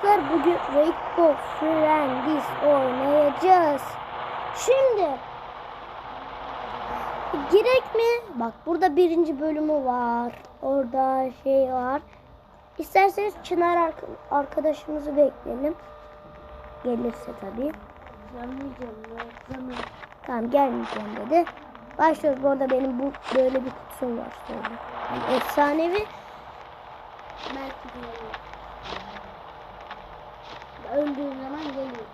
Arkadaşlar bugün Rainbow Friends oynayacağız. Şimdi gerek mi? Bak burada birinci bölümü var. Orada şey var. İsterseniz Çınar ark- arkadaşımızı bekleyelim. Gelirse tabii. Gelmeyeceğim. Canım. Tamam gelmeyeceğim dedi. Başlıyoruz. Bu arada benim bu böyle bir kutusum var. Şöyle. Yani efsanevi. Belki de Öldüğün zaman geliyor.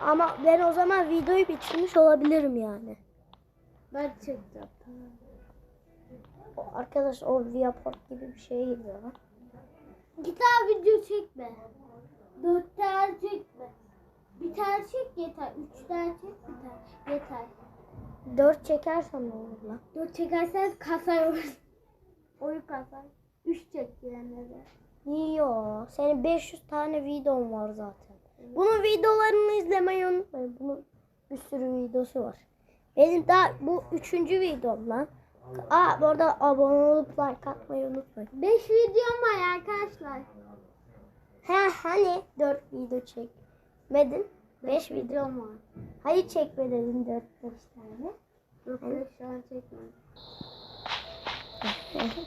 Ama ben o zaman videoyu bitirmiş olabilirim yani. Ben çıktım. O Arkadaş o Viaport gibi bir şey geliyor lan. İki tane video çekme. Dört tane çekme. Bir tane çek yeter. Üç tane çek bir tane. Yeter. Dört çekersen ne olur lan? Dört çekersen kasar olur. Oyun kasar. Üç çek de. Yo, senin 500 tane videon var zaten. Bunun videolarını izlemeyi unutmayın. Bunun bir sürü videosu var. Benim daha bu üçüncü videom lan. Aa bu arada abone olup like atmayı unutmayın. Beş videom var arkadaşlar. He hani 4 video çekmedin? 5 video. videom var. Hayır çekme dedin 4 5 tane. Yok beş tane çekmedim.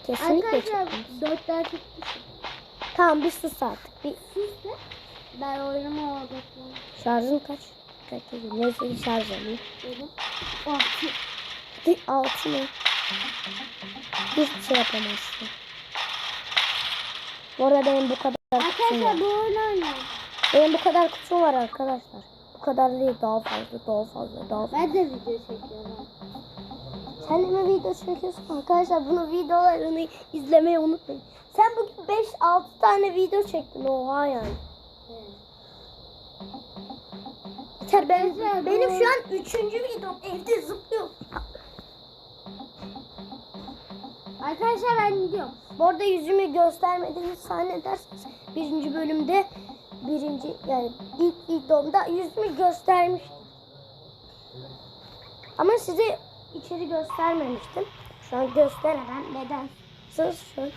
Kesinlikle. Arkadaşlar dört tane çekmişim. Tamam bir sus artık. Bir Siz de ben oynama odaklanıyorum. şarjın kaç? Kaç dedi? Neyse şarj. Dedim. Oh, Bir altı mı? Hiçbir şey yapamazsın. Bu arada benim bu kadar kutum var. Arkadaşlar bu oyunu oynayalım. Benim bu kadar kutum var arkadaşlar. Bu kadar değil daha fazla daha fazla daha fazla. Ben de video çekiyorum. Sen de mi video çekiyorsun arkadaşlar? Bunun videolarını izlemeyi unutmayın. Sen bugün 5-6 tane video çektin oha yani. Yeter ben, Arkadaşlar, benim şu an 3. videom evde zıplıyorum. Arkadaşlar ben gidiyorum. Bu arada yüzümü göstermediğimi zannederseniz birinci bölümde birinci yani ilk videomda yüzümü göstermiş. Ama size içeri göstermemiştim. Şu an gösteremem. Neden? Sırf şu an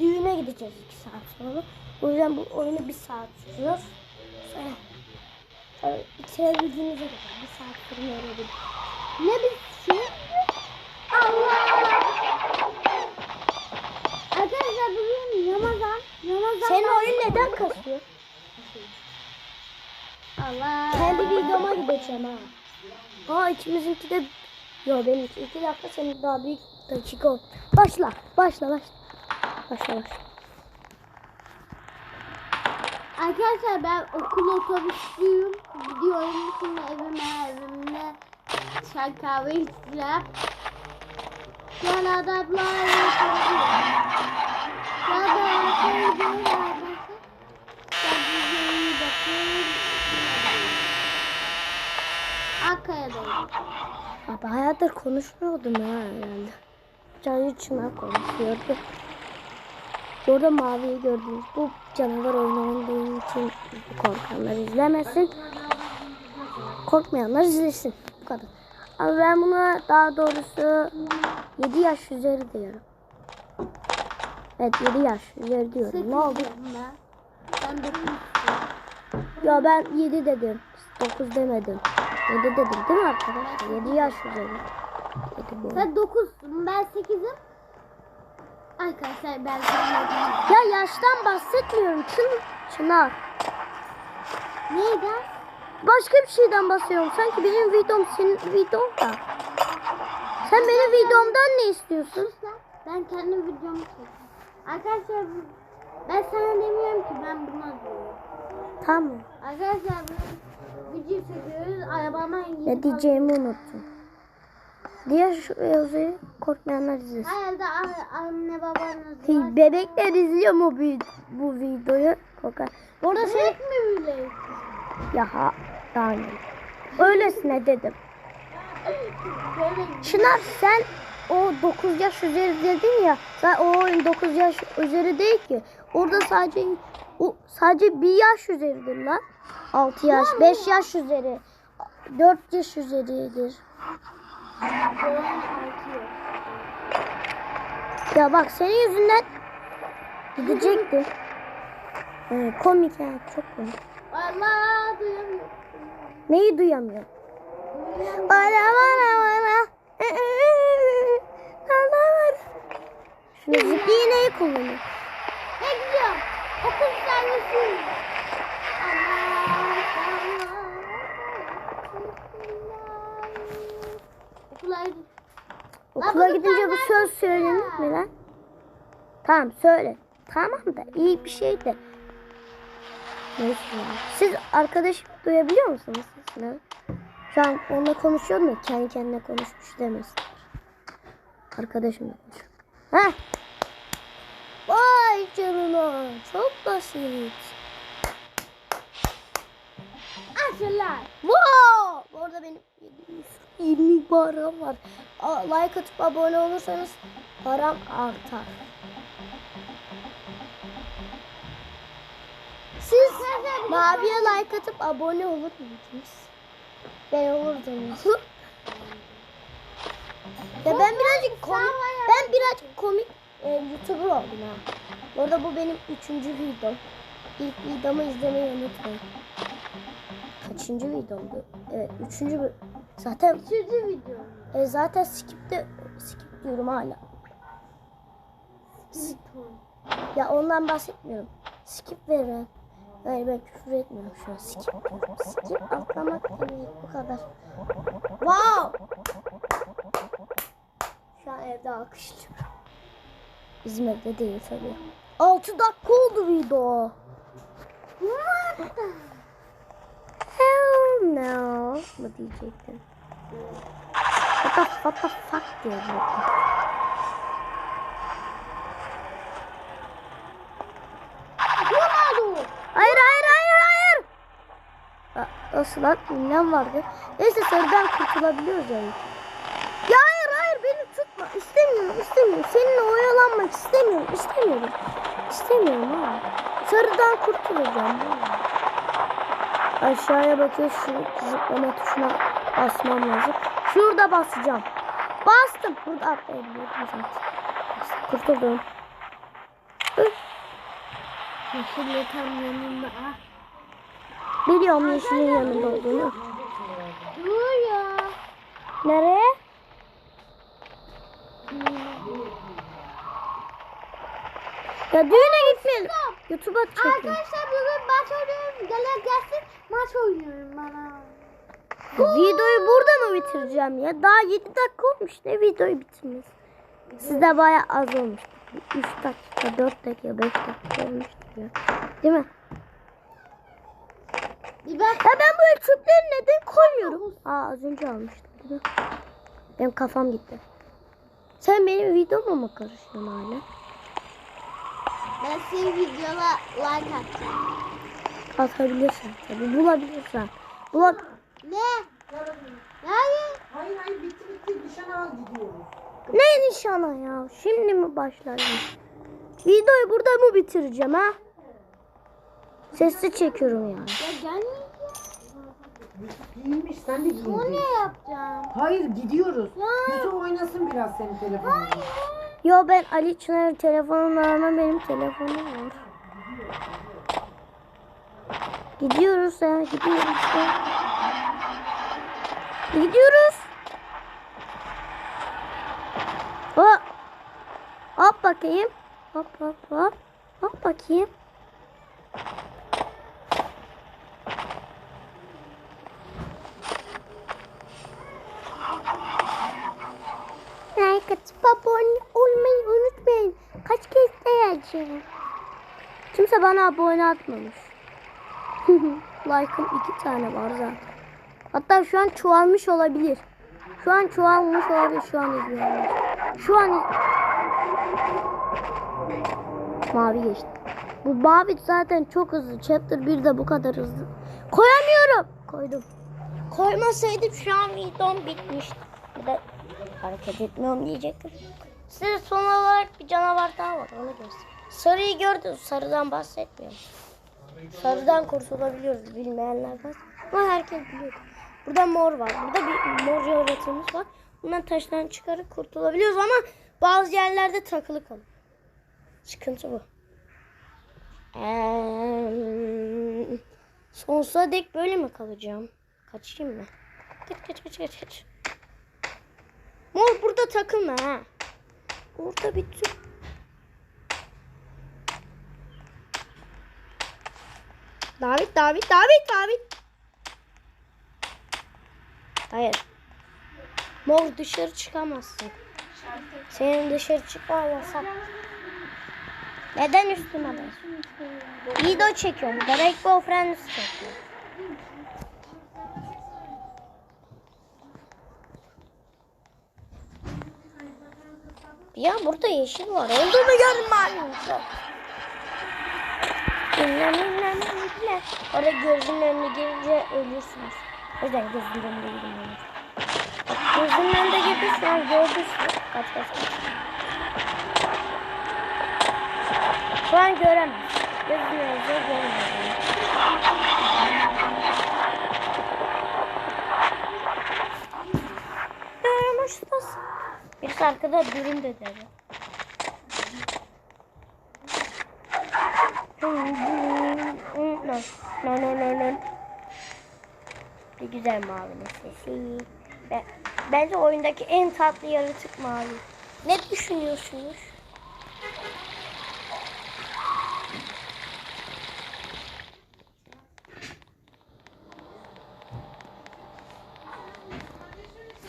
düğüne gideceğiz iki saat sonra. O yüzden bu oyunu bir saat sürüyor. Sonra e, bitirebildiğinize kadar bir saat sürmüyor olabilir. Ne bir şey? Allah! Arkadaşlar bugün Ramazan. Ramazan. Senin oyun neden kasıyor? Allah. Kendi videoma gideceğim ha. Aa ikimizinki de... Yo benimki iki dakika senin daha büyük dakika ol. Başla. Başla başla. Başla başla. Arkadaşlar ben okul otobüsüyüm. Gidiyorum şimdi evime evimde çay kahve içeceğim. Sonra adamlar. Ya da yapıyorum arkadaşlar. Ben videoyu bakıyorum. Akkaya'dayım. Abi hayatır konuşmuyordum ya herhalde. Can içime konuşuyordu. Orada maviyi gördünüz. Bu canavar oynandığım için korkanlar izlemesin. Korkmayanlar izlesin. Bu kadar. Ama ben buna daha doğrusu 7 yaş üzeri diyorum. Evet 7 yaş üzeri diyorum. Ne oldu? Ben. Ben Ya ben 7 dedim. 9 demedim. 7 dedim değil mi arkadaşlar? 7 yaş üzeri. 7 bu. Sen 9'sun ben 8'im. Arkadaşlar ben Ya yaştan bahsetmiyorum. Çın, Çınar. Neyden? Başka bir şeyden bahsediyorum. Sanki benim videom senin videon da. Sen benim videomdan ne istiyorsun? Ben kendim videomu çektim. Arkadaşlar ben sana demiyorum ki ben buna diyorum. Tamam. Arkadaşlar video çekiyoruz. Arabama Ne diyeceğimi unuttum. Diğer şu yazıyı korkmayanlar izlesin. Herhalde anne babanız var. Bebekler izliyor mu bu, bu videoyu? Korkar. Bu arada şey... Bebek mi bile? Ya ha, yani. Öylesine dedim. Çınar sen o 9 yaş üzeri dedin ya. Sen o oyun 9 yaş üzeri değil ki. Orada sadece o sadece bir yaş üzeridir lan. 6 yaş, 5 yaş üzeri. 4 yaş üzeridir. Ya bak senin yüzünden gidecekti. Ee, komik ya çok komik. Allah duyamıyorum. Neyi duyamıyor? Bana bana bana. Bana bana. Şunu zıplı iğneyi kullanıyor. Ne gidiyorum? Okul servisi. Okula gidip Okula gidince bu söz söylenir mi lan? Tamam söyle. Tamam da iyi bir şey de. Neyse ya. Siz arkadaşım duyabiliyor musunuz sesini? Şu an onunla konuşuyorum ya kendi kendine konuşmuş demesin. Arkadaşımla konuşuyorum. Heh. Vay canına. Çok basit. açırlar. Wow! Bu arada benim 720 param var. Like atıp abone olursanız param artar. Siz maviye like atıp abone olur muydunuz? Ben olurdum. ya ben birazcık komik, ben birazcık komik e, YouTuber oldum ha. Bu arada bu benim üçüncü videom. İlk videomu izlemeyi unutmayın. Kaçıncı videomdu? Evet üçüncü Zaten Üçüncü video. E, zaten skip'te skip diyorum hala. Ya ondan bahsetmiyorum. Skip veren. Yani ben küfür etmiyorum şu an. Skip. Skip atlamak demek bu kadar. Wow! Şu an evde alkışlıyorum. Bizim evde değil tabii. 6 dakika oldu video. Hell no. Mı diyecektim. What the, what the fuck diyecektim. Ronaldo. Hayır hayır hayır hayır. Nasıl lan? Ünlem vardı. Neyse sarıdan kurtulabiliyoruz yani. Ya hayır hayır beni tutma. İstemiyorum istemiyorum. Seninle oyalanmak istemiyorum. istemiyorum. İstemiyorum ha. Sarıdan kurtulacağım. Aşağıya bakıyor şu zıplama tuşuna basmam lazım. Şurada basacağım. Bastım. Burada atlayabiliyorum Kurtuldum. Yeşille tam yanında. Biliyorum yeşilin yanında olduğunu. Dur ya. Nereye? Ya düğüne gitmeyelim. YouTube'a çekin. Arkadaşlar bugün maç oynuyorum. Gelen gelsin maç oynuyorum bana. Videoyu burada mı bitireceğim ya? Daha 7 dakika olmuş ne videoyu bitirmez. Sizde baya az olmuş. 3 dakika, 4 dakika, 5 dakika olmuştur ya. Değil mi? Bir bak. Ya ben bu çöpleri neden koymuyorum? Aa az önce almıştım değil mi? Benim kafam gitti. Sen benim videoma mı karışıyorsun hala? Ben senin videona like atacağım. Atabilirsen tabii bulabilirsen. Bulab Ne? Hayır. Hayır hayır bitti bitti nişana gidiyoruz. ne nişana ya? Şimdi mi başlar? Videoyu burada mı bitireceğim ha? Sesli çekiyorum yani. Ya gelmeyeceğim. Giyinmiş sen de O giyineceksin. ne yapacağım? Hayır gidiyoruz. Ya. Yusuf oynasın biraz senin telefonunla. Yo ben Ali Çınar'ın telefonunu aramam benim telefonum var. Gidiyoruz ya gidiyoruz ya. Gidiyoruz. Hop. Hop bakayım. Hop hop hop. Hop bakayım. Like atıp abone olmayı unutmayın. Kaç kez diyeceğim. Kimse bana abone atmamış. Like'ım iki tane var zaten. Hatta şu an çoğalmış olabilir. Şu an çoğalmış olabilir. Şu an izliyorlar. Şu an Mavi geçti. Bu mavi zaten çok hızlı. Chapter 1 de bu kadar hızlı. Koyamıyorum. Koydum. Koymasaydım şu an videom bitmişti. Bir de hareket etmiyorum diyecektim. Size son olarak bir canavar daha var. Onu göstereyim. Sarıyı gördünüz. Sarıdan bahsetmiyorum. Sarıdan kurtulabiliyoruz. Bilmeyenler var. Ama herkes biliyor. Burada mor var. Burada bir mor yaratığımız var. Bundan taştan çıkarıp kurtulabiliyoruz ama bazı yerlerde takılı kalıyor. Sıkıntı bu. Eee, sonsuza dek böyle mi kalacağım? Kaçayım mı? Kaç kaç kaç kaç kaç. Mor burada takılma ha. Orada bir tür. David, David, David, David. Hayır. Mor dışarı çıkamazsın. Senin dışarı yasak. Neden üstüme basıyorsun? Video çekiyorum. Break Go Friends çekiyorum. Ya burada yeşil var. Olduğunu görmem. Bilmem bilmem bilmem. Orada gözünün önüne girince ölürsünüz. O yüzden gözünün önüne girin. Gözünün önünde girdi şu an gördünüz. Kaç kaç kaç. Şu an göremez. Gözünün önünde görmüyor. Görmüştüz. Birisi arkada durun dedi. No, no, no, no, no. Bir güzel mavi sesi. Be- Bence oyundaki en tatlı yaratık mavi. Ne düşünüyorsunuz?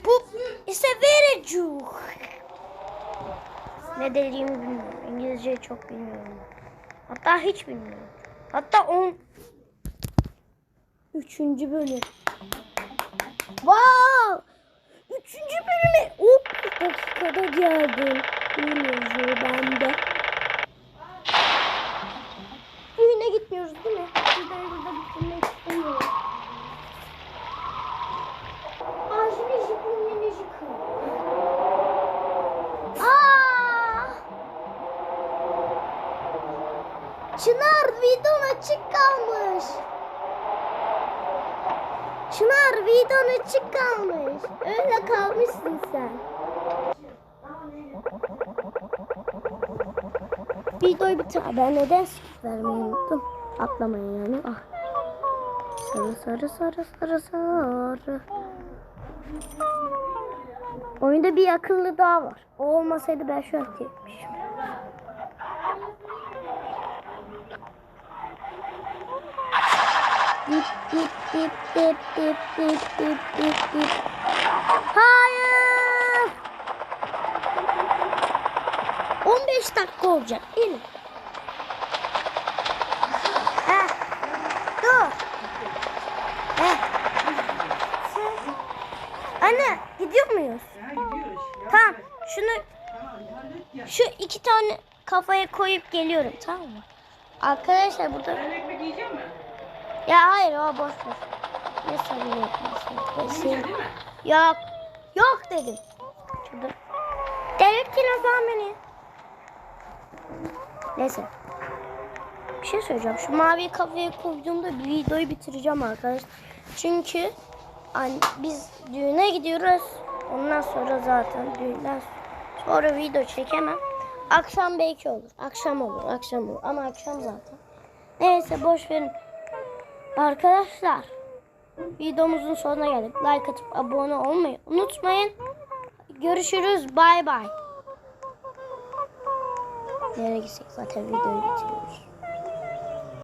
Bu ise verecek. Ne dediğimi bilmiyorum. İngilizceyi çok bilmiyorum. Hatta hiç bilmiyorum. Hatta on... Üçüncü bölüm. Wow! Üçüncü bölüme 10 dakikada geldim. İngilizce bende. Düğüne gitmiyoruz değil mi? Videoyu burada bitirmek istemiyorum. Ağacını yıkın, yine yıkın. Çınar videon açık kalmış. Videon açık kalmış. Öyle kalmışsın sen. Videoyu bitir. Ben neden skip vermeyi unuttum? Atlamayın yani. Ah. Sarı sarı sarı sarı sarı. Oyunda bir akıllı daha var. O olmasaydı ben şu an tekmişim. Dip dip dip dip dip dip dip dip. Hayır. 15 dakika olacak mi? Heh. Dur. Heh. Anne gidiyor muyuz? Ya gidiyoruz. Ya. Tamam. Şunu şu iki tane kafaya koyup geliyorum tamam mı? Arkadaşlar burada Sen ekmek yiyecek misin? Ya hayır o boş ver. Ne sanıyorsun? Mi? Yok. Yok dedim. Şurada. Delirttin o zaman beni. Neyse. Bir şey söyleyeceğim. Şu mavi kafaya koyduğumda bir videoyu bitireceğim arkadaşlar. Çünkü hani biz düğüne gidiyoruz. Ondan sonra zaten düğünden sonra video çekemem. Akşam belki olur. Akşam olur. Akşam olur. Ama akşam zaten. Neyse boş verin. Arkadaşlar videomuzun sonuna geldik. Like atıp abone olmayı unutmayın. Görüşürüz. Bay bay. Nereye gitsek zaten videoyu bitiriyoruz.